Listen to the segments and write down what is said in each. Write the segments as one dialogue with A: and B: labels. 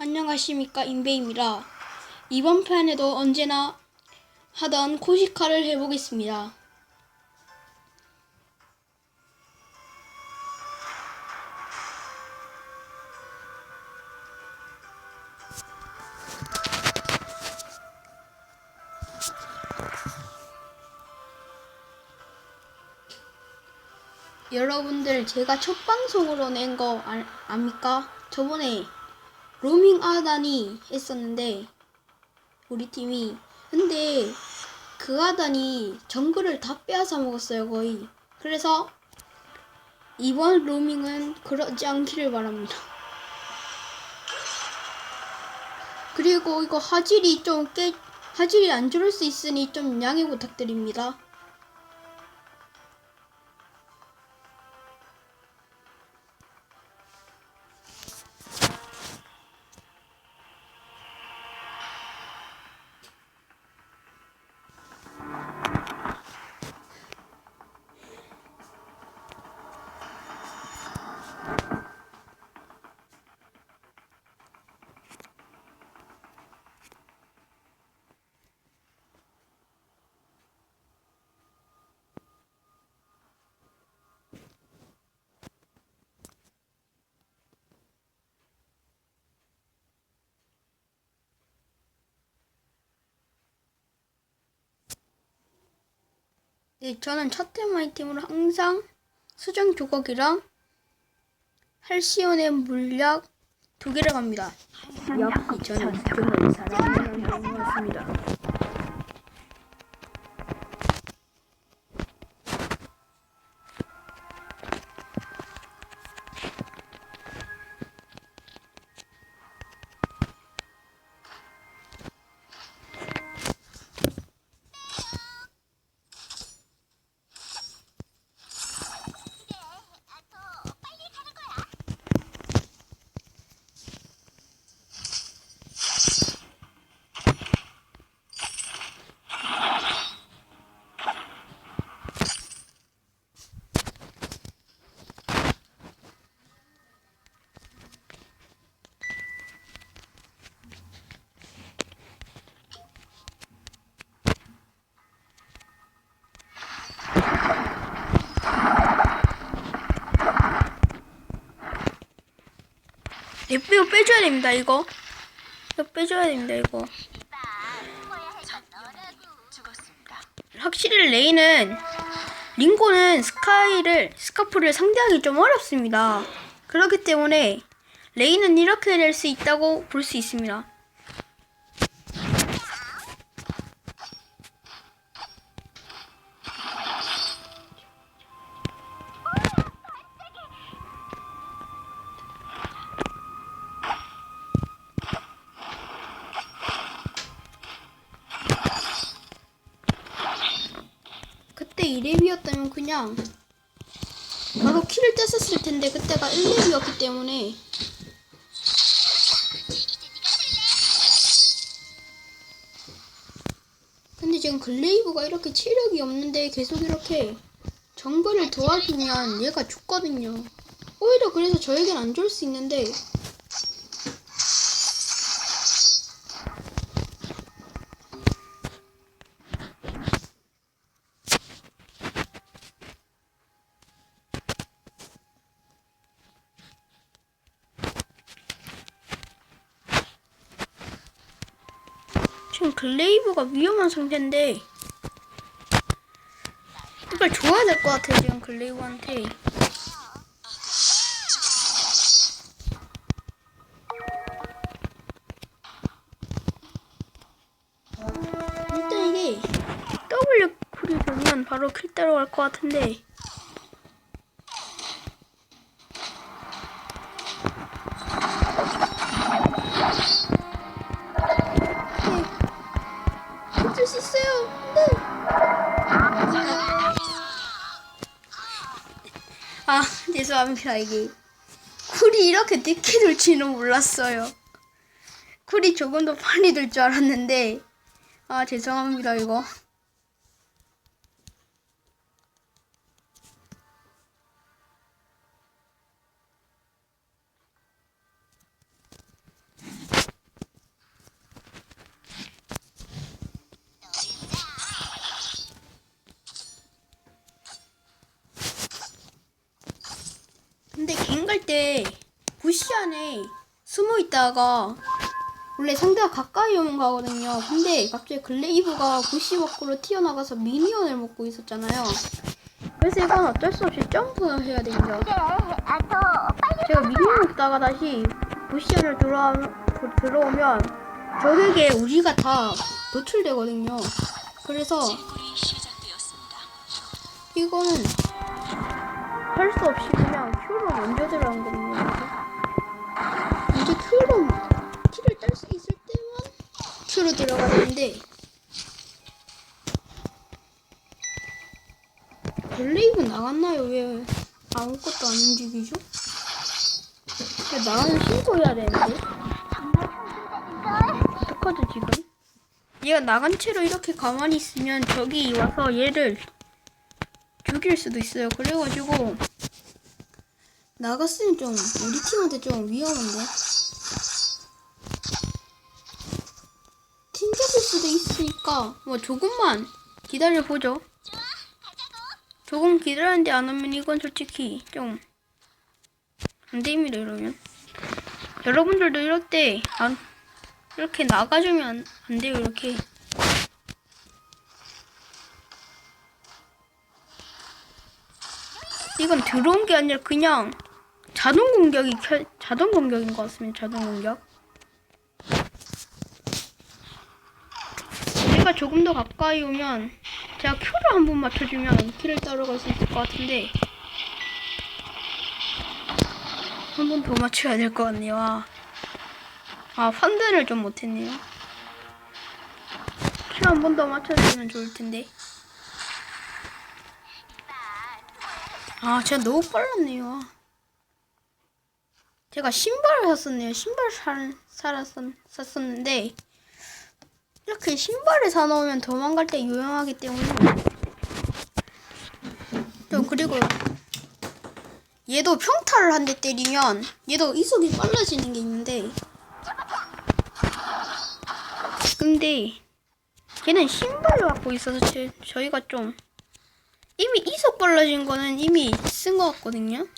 A: 안녕하십니까 임베입니다. 이번 편에도 언제나 하던 코시카를 해보겠습니다. 여러분들 제가 첫 방송으로 낸 거 압니까? 저번에 로밍 아단이 했었는데 우리 팀이. 근데 그 아단이 정글을 다 빼앗아 먹었어요 거의. 그래서 이번 로밍은 그러지 않기를 바랍니다. 그리고 이거 화질이 좀 깨 화질이 안 좋을 수 있으니 좀 양해 부탁드립니다 네, 저는 첫템 아이템으로 항상 수정 조각이랑 할시온의 물약 두 개를 갑니다. 저는 사랑하는 것 같습니다. 이거 빼줘야 됩니다, 이거. 이거 빼줘야 됩니다, 이거. 확실히 레이는 링고는 스카이를 스카프를 상대하기 좀 어렵습니다. 그렇기 때문에 레이는 이렇게 될 수 있다고 볼 수 있습니다. 2렙이었다면 그냥 바로 키를 뗐었을 텐데 그때가 1렙이었기 때문에. 근데 지금 글레이브가 이렇게 체력이 없는데 계속 이렇게 정글을 도와주면 얘가 죽거든요. 오히려 그래서 저에겐 안 좋을 수 있는데 글레이브가 위험한 상태인데. 이걸 줘야 될 것 같아요 지금 글레이브한테. 일단 이게 W 쿨이 되면 바로 킬 따러 갈것 같은데 죄송합니다, 이게. 쿨이 이렇게 늦게 돌지는 몰랐어요. 쿨이 조금 더 빨리 돌줄 알았는데, 아, 죄송합니다, 이거. 때 부시 안에 숨어 있다가 원래 상대가 가까이 오면 가거든요. 근데 갑자기 글레이브가 부시 밖으로 튀어나가서 미니언을 먹고 있었잖아요. 그래서 이건 어쩔 수 없이 점프를 해야 됩니다. 제가 미니언 먹다가 다시 부시 안을 들어와, 들어오면 적에게 우리가 다 노출되거든요. 그래서 이거는 할 수 없이 그냥 큐로 먼저 들어간 거거든요. 이제 큐로 키를 딸 수 있을 때만 큐로 들어가는데 블레이브 나갔나요? 왜 아무것도 안 움직이죠? 야, 나가면 신고해야 되는데 어떡하죠 지금? 얘가 나간 채로 이렇게 가만히 있으면 적이 와서 얘를 죽일 수도 있어요. 그래가지고 나갔으면 좀 우리 팀한테 좀 위험한데. 팀 잡을 수도 있으니까 뭐 조금만 기다려 보죠. 조금 기다렸는데 안 오면 이건 솔직히 좀 안 됩니다 이러면. 여러분들도 이럴 때 안, 이렇게 나가주면 안, 안 돼요 이렇게. 이건 들어온 게 아니라 그냥 자동 공격이 켜, 자동 공격인 것 같습니다. 자동 공격. 제가 조금 더 가까이 오면 제가 큐를 한 번 맞춰주면 키를 따라갈 수 있을 것 같은데 한 번 더 맞춰야 될 것 같네요. 아, 아 판단을 좀 못했네요. 키한번 더 맞춰주면 좋을 텐데. 아, 제가 너무 빨랐네요. 제가 신발을 샀었네요. 신발 살, 살았었, 샀었는데, 이렇게 신발을 사놓으면 도망갈 때 유용하기 때문에. 또, 그리고, 얘도 평타를 한 대 때리면, 얘도 이속이 빨라지는 게 있는데, 근데, 얘는 신발을 갖고 있어서 제, 저희가 좀, 이미 이속 빨라진 거는 이미 쓴 것 같거든요.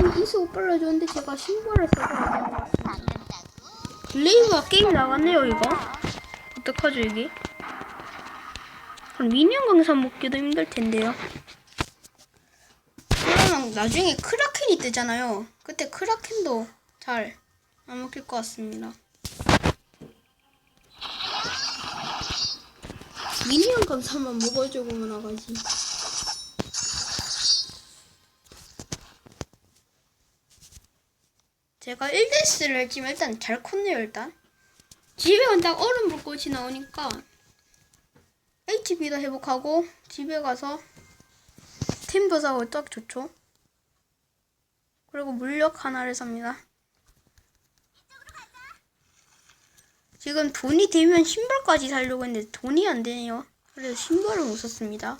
A: 이미 이속 빨라졌는데 제가 신발을 사서 가져온 것 같습니다. 블레이브가 게임 나갔네요 이거. 어떡하죠 이게? 그럼 미니언 강산 먹기도 힘들 텐데요. 그러면 나중에 크라켄이 뜨잖아요. 그때 크라켄도 잘 안 먹힐 것 같습니다. 미니언 감사만 먹어주고 나가지. 제가 1대스를 했지만 일단 잘 컸네요 일단. 집에 간다 얼음 불꽃이 나오니까 HP도 회복하고 집에 가서 팀도 사고 딱 좋죠. 그리고 물력 하나를 삽니다. 지금 돈이 되면 신발까지 사려고 했는데 돈이 안 되네요. 그래서 신발을 못 샀습니다.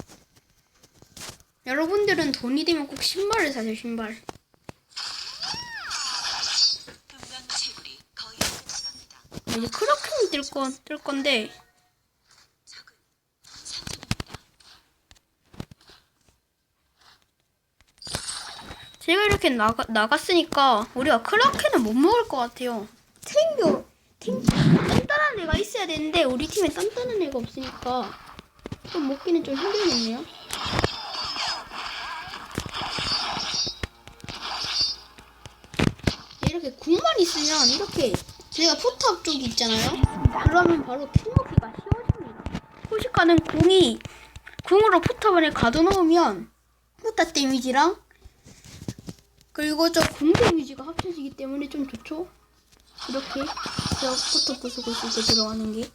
A: 여러분들은 돈이 되면 꼭 신발을 사세요, 신발. 이제 크라켄이 뜰, 건, 뜰 건데. 제가 이렇게 나가, 나갔으니까 우리가 크라켄을 못 먹을 것 같아요. 탱교, 탱, 단단한 애가 있어야 되는데, 우리 팀에 단단한 애가 없으니까 좀 먹기는 좀 힘들겠네요. 이렇게 궁만 있으면 이렇게 제가 포탑 쪽이 있잖아요. 그러면 바로 팀워크가 쉬워집니다. 포식하는 궁이 궁으로 포탑 안에 가둬놓으면 포탑 데미지랑 그리고 저궁 데미지가 합쳐지기 때문에 좀 좋죠. 이렇게 제가 포탑 때 들어가는 게.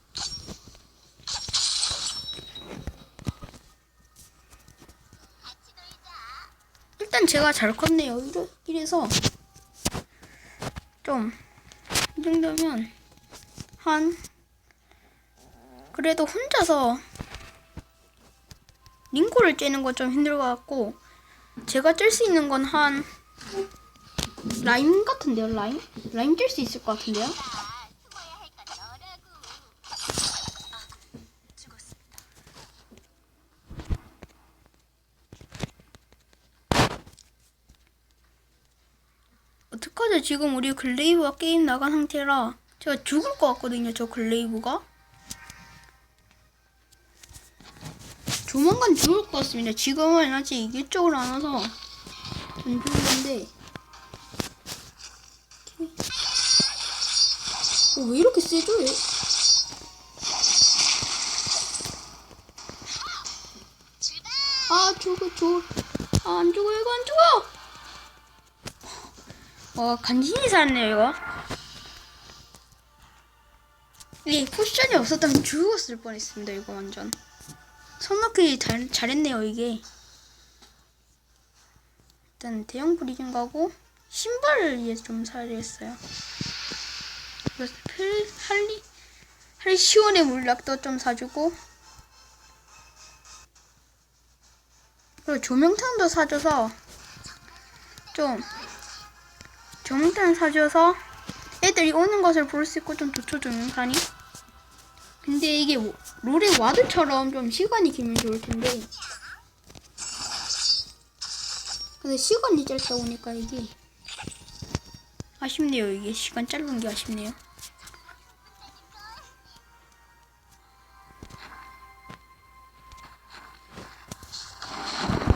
A: 일단 제가 잘 컸네요. 이래, 이래서 좀 이 정도면 한 그래도 혼자서 링코를 째는 건 좀 힘들 것 같고 제가 짤수 있는 건 한 라임 같은데요 라임? 라임 짤수 있을 것 같은데요?
B: 죽었습니다.
A: 어떡하죠? 지금 우리 글레이브가 게임 나간 상태라 제가 죽을 것 같거든요. 저 글레이브가. 조만간 죽을 것 같습니다. 지금은 아직 이쪽으로 안 와서 안 죽는데. 어, 왜 이렇게 세죠? 얘? 아 죽어 죽어 아, 안 죽어 이거 안 죽어 와 간신히 살았네요 이거. 이 쿠션이 없었다면 죽었을 뻔했습니다 이거 완전. 손 놓기 잘, 잘했네요 이게. 일단 대형 브리징 가고 신발을 이제 좀 사야겠어요. 그래서 필 할리 할시온의 물약도 좀 사주고. 그리고 조명탄도 사줘서 좀 조명탄 사줘서 애들이 오는 것을 볼 수 있고 좀 좋죠 조명탄이? 근데 이게 뭐- 롤의 와드처럼 좀 시간이 길면 좋을 텐데. 근데 시간이 짧다 보니까 이게 아쉽네요. 이게 시간 짧은 게 아쉽네요.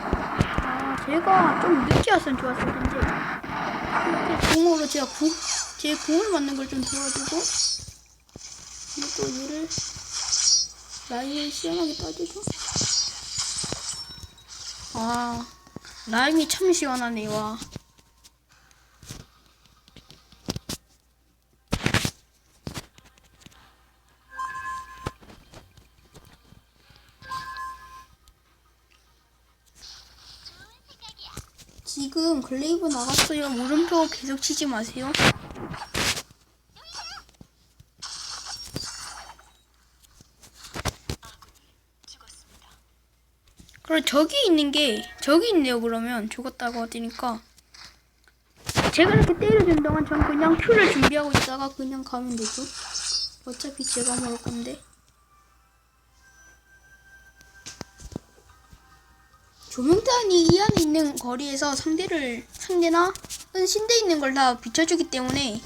A: 아, 제가 좀 늦게 왔으면 좋았을 텐데. 공으로 제가 구, 제 공을 맞는 걸 좀 도와주고, 또 얘를 라임을 시원하게 따주고. 아, 라임이 참 시원하네, 와. 글레이브 나갔어요. 물음표 계속 치지 마세요. 그리고 저기 있는 게 저기 있네요. 그러면 죽었다고 하니까 제가 이렇게 때려준 동안 전 그냥 큐를 준비하고 있다가 그냥 가면 되죠. 어차피 제가 먹을 건데. 조명탄이 이 안에 있는 거리에서 상대를 상대나 은신대 있는 걸 다 비춰주기 때문에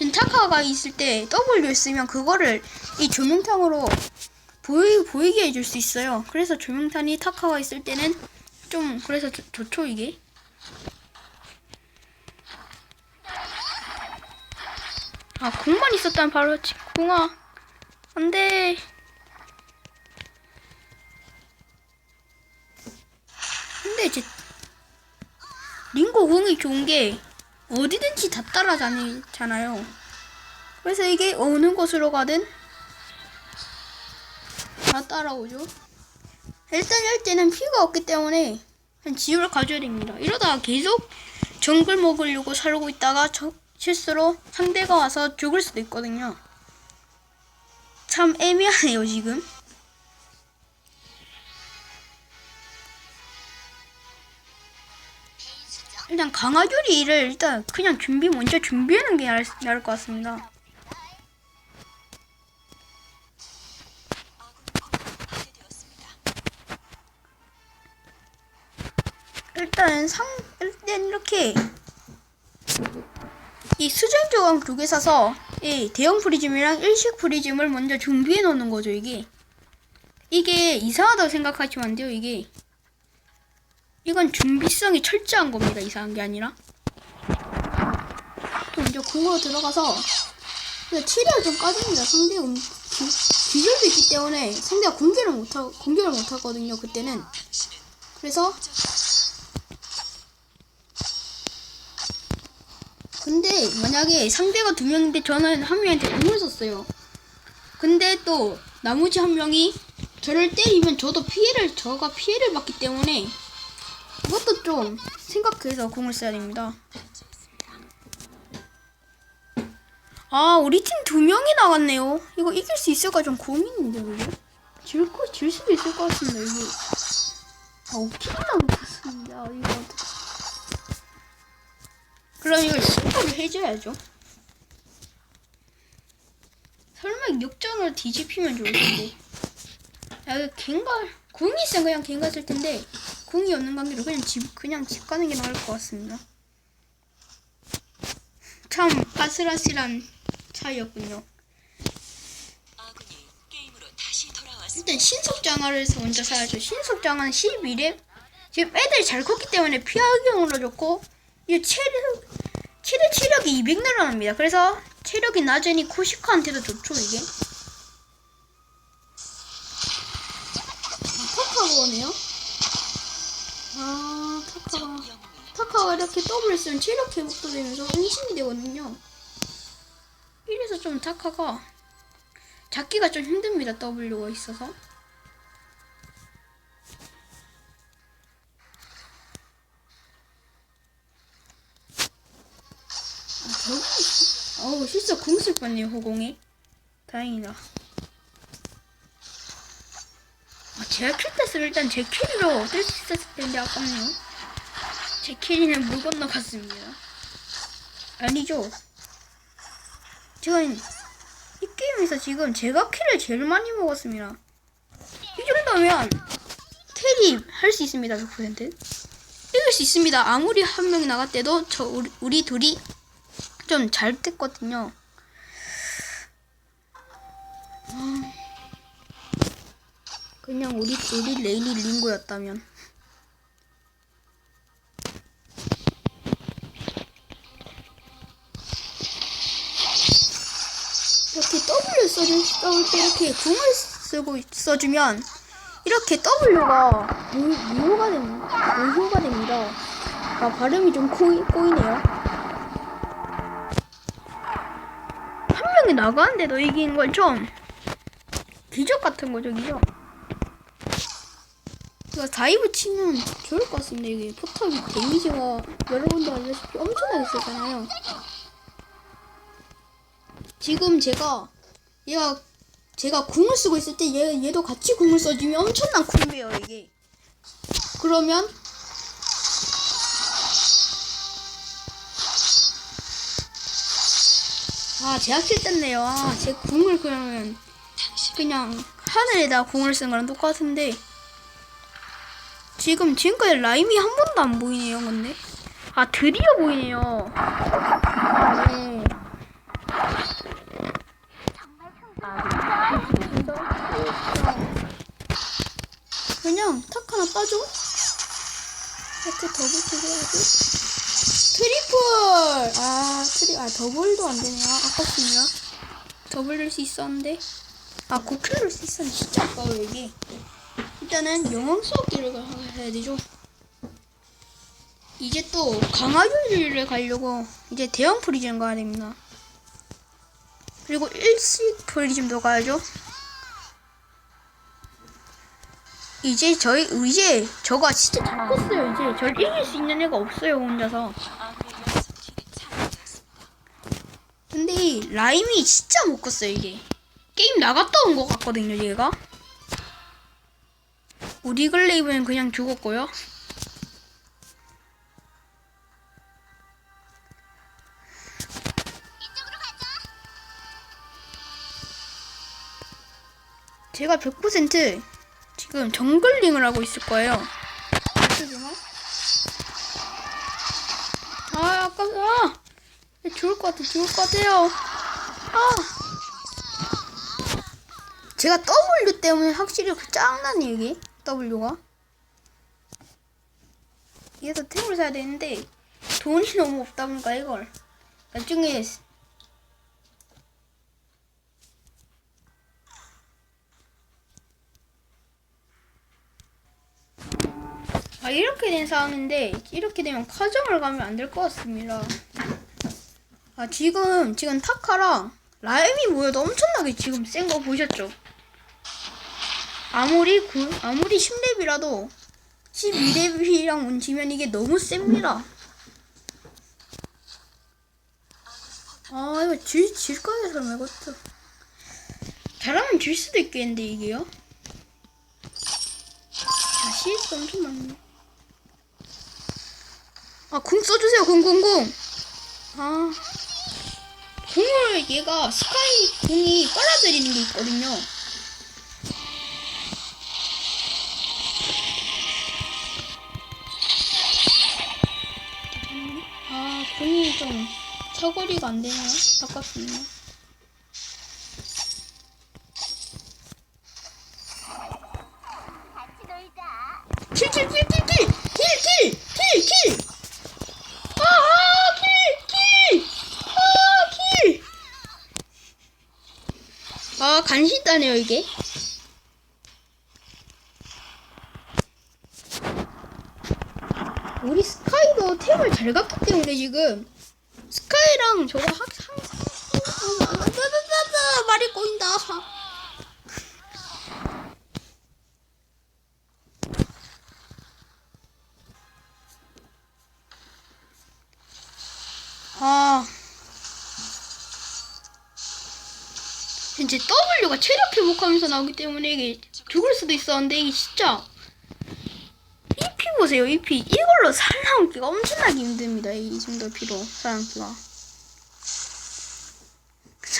A: 렌타카가 있을 때 W 쓰면 그거를 이 조명탄으로 보이, 보이게 해줄 수 있어요. 그래서 조명탄이 타카가 있을 때는 좀 그래서 좋, 좋죠 이게. 아 공만 있었다면 바로 치- 공아 안돼. 링고 공이 좋은 게 어디든지 다 따라다니잖아요. 그래서 이게 어느 곳으로 가든 다 따라오죠. 일단 할 때는 피가 없기 때문에 그냥 지우를 가져야 됩니다. 이러다가 계속 정글 먹으려고 살고 있다가 저, 실수로 상대가 와서 죽을 수도 있거든요. 참 애매하네요, 지금. 일단 강화유리를 일단 그냥 준비 먼저 준비하는 게 나을, 나을 것 같습니다. 일단 상 일단 이렇게 이 수정 조각 두 개 사서 이 대형 프리즘이랑 일식 프리즘을 먼저 준비해 놓는 거죠 이게 이게 이상하다고 생각하시면 안 돼요 이게 이건 준비성이 철저한 겁니다. 이상한 게 아니라. 또 이제 공으로 들어가서 치료를 좀 까줍니다. 상대 음, 기, 기절도 있기 때문에 상대가 공격을 못하 공격을 못 하거든요 그때는. 그래서 근데 만약에 상대가 두 명인데 저는 한 명한테 공을 썼어요. 근데 또 나머지 한 명이 저를 때리면 저도 피해를 저가 피해를 받기 때문에 그것도 좀 생각해서 공을 써야 됩니다. 아 우리 팀 두 명이 나갔네요. 이거 이길 수 있을까 좀 고민인데 이거 질거 질 수도 있을 것 같습니다. 이거 아 5킬이 남았습니다. 이거 어떡- 그럼 이걸 신고를 해줘야죠. 설마 역전을 뒤집히면 좋을 텐데. 야, 이거 갱가, 궁이 있으면 그냥 갱가 쓸 텐데, 궁이 없는 관계로 그냥 집, 그냥 집 가는 게 나을 것 같습니다. 참 아슬아슬한 차이였군요. 일단 신속 장화를 먼저 사야죠. 신속 장화는 11렙. 지금 애들이 잘 컸기 때문에 피하기용으로 좋고 이제 체력 최대 체력이 200 늘어납니다. 그래서 체력이 낮으니 코시카한테도 좋죠 이게. 아, 타카가 오네요. 아 타카가 타카가 이렇게 더블 쓰면 체력 회복도 되면서 은신이 되거든요. 이래서 좀 타카가 잡기가 좀 힘듭니다. W가 있어서. 아? 어우, 실수 궁쓸 뻔네요, 호공이. 다행이다. 아, 제가 킬 tes를 일단 제 캐리로 뗄수 있었을 텐데 아깝네요. 제 캐리는 물 건너갔습니다. 아니죠. 제가 이 게임에서 지금 제가 캐리를 제일 많이 먹었습니다. 이 정도면 캐리 할 수 있습니다. 100%. 이길 수 있습니다. 아무리 한 명이 나갔대도 저 우리, 우리 둘이 좀 잘 됐거든요. 그냥 우리 우리 레이리 링고였다면. 이렇게 W 써줄 써올 때 이렇게 궁을 쓰고 써주면 이렇게 W가 무, 무효가 됩니다. 무효가 됩니다. 아 발음이 좀 꼬이, 꼬이네요. 한 명이 나가는데도 이기는 건좀 기적 같은 거죠, 기적. 이거 다이브 치면 좋을 것 같습니다. 이게 포탑이 데미지가 여러분도 알다시피 엄청나게 세잖아요. 지금 제가 얘가 제가 궁을 쓰고 있을 때 얘, 얘도 같이 궁을 써주면 엄청난 콤비예요 이게 그러면 아 제가 킬 떴네요 아제 궁을 그러면 그냥 하늘에다 궁을 쓴 거랑 똑같은데 지금 지금까지 라임이 한 번도 안 보이네요 근데. 아 드디어 보이네요. 아, 네. 그냥 탁 하나 빠져. 이렇게 더블 킬해야지. 트리플! 아 트리 아 더블도 안 되네요. 아깝습니다. 더블 될수 있었는데. 아 9킬 될수 있었는데 진짜 아까워 이게 일단은 영웅 수업기를 해야 되죠. 이제 또 강화유리를 가려고 이제 대형 프리즘 가야 됩니다. 그리고 일식 프리즘도 가야죠. 이제 저희 이제 저가 진짜 잘 컸어요 이제. 절 이길 수 있는 애가 없어요 혼자서. 근데 이 라임이 진짜 못 컸어요 이게. 게임 나갔다 온 것 같거든요 얘가 우리 글레이브는 그냥 죽었고요 제가 100% 지금 정글링을 하고 있을 거예요? 아 아깝다 아, 좋을 것 같아, 좋을 것 같아요. 아. 제가 W 때문에 확실히 그 짱나네, 이게. W가. 얘도 템을 사야 되는데, 돈이 너무 없다 보니까 이걸. 나중에. 아, 이렇게 된 상황인데, 이렇게 되면 과정을 가면 안 될 것 같습니다. 아 지금 지금 타카랑 라임이 모여도 엄청나게 지금 센 거 보셨죠? 아무리 구, 아무리 10렙이라도 12렙이랑 얹히면 이게 너무 셉니다. 아 이거 질 질까요 설마 이것도 잘하면 질 수도 있겠는데 이게요? 자 CS 엄청 많네. 아궁 써주세요 궁궁궁. 아. 공을 얘가 스카이 공이 빨아들이는 게 있거든요. 사거리가 안 되네요. 아깝습니다. 킬킬킬킬킬킬킬킬킬 아하 킬킬 아킬 아 간신 따네요 이게 우리 스카이도 템을 잘 갔기 때문에 지금 스카이랑 저거 학 항상 말이 꼬인다. 아. 이제 W가 체력 회복하면서 나오기 때문에 이게 죽을 수도 있었는데 이게 진짜 EP 보세요 EP 이걸로 살아남기가 엄청나게 힘듭니다 이 정도 피로 살아남기가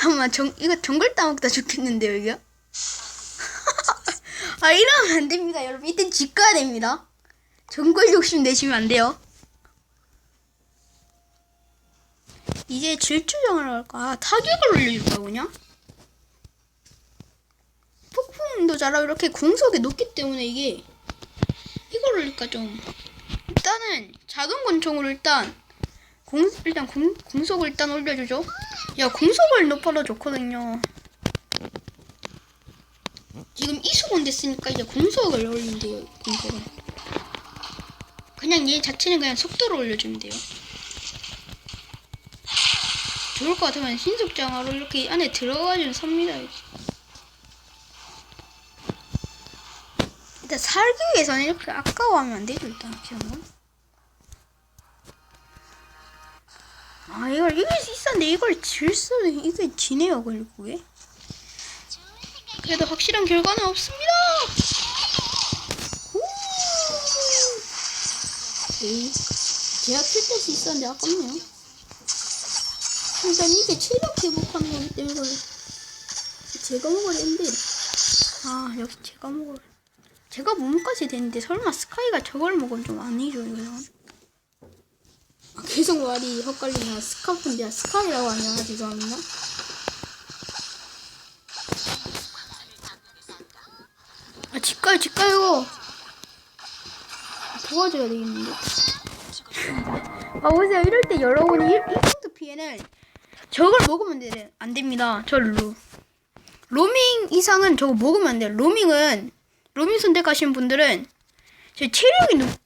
A: 잠깐만 정, 이거 정글 따먹다 죽겠는데요 이게 아 이러면 안 됩니다 여러분. 이땐 집 가야 됩니다. 정글 욕심 내시면 안 돼요. 이제 질주정을 할까? 아, 타격을 올려줄까 그냥 폭풍도 잘하고 이렇게 공속이 높기 때문에 이게 이걸 올릴까 좀. 일단은 자동 권총으로 일단 공 일단 공, 공속을 일단 올려주죠. 야 공속을 높아도 좋거든요. 지금 이수건 됐으니까 이제 공속을 돼요 공속을. 그냥 얘 자체는 그냥 속도를 올려주면 돼요. 좋을 것 같으면 신속장화로 이렇게 안에 들어가지고 삽니다. 일단 살기 위해서는 이렇게 아까워하면 안 되죠 일단 지금은 아 이걸 이길 수 있었는데 이걸 질 수도 이게 지네요 결국에. 그래도 확실한 결과는 없습니다. 후. 에이, 제가 킬 때수 있었는데 아깝네요. 일단 이게 체력 회복하는 거기 때문에 이걸 제가 먹어야 되는데. 아 역시 제가 먹어야 제가 몸까지 되는데 설마 스카이가 저걸 먹으면 좀 아니죠 이거는. 아, 계속 말이 헛갈리냐 스카프인데 스카이라고 하냐 죄송합니다 아 집가요 집가요! 도와줘야 되겠는데. 아 보세요. 이럴 때 여러분이 1라운드 피해는 저걸 먹으면 돼, 안 됩니다. 저 루. 로밍 이상은 저거 먹으면 안 돼요. 로밍은 로밍 선택하신 분들은 제 체력이 높고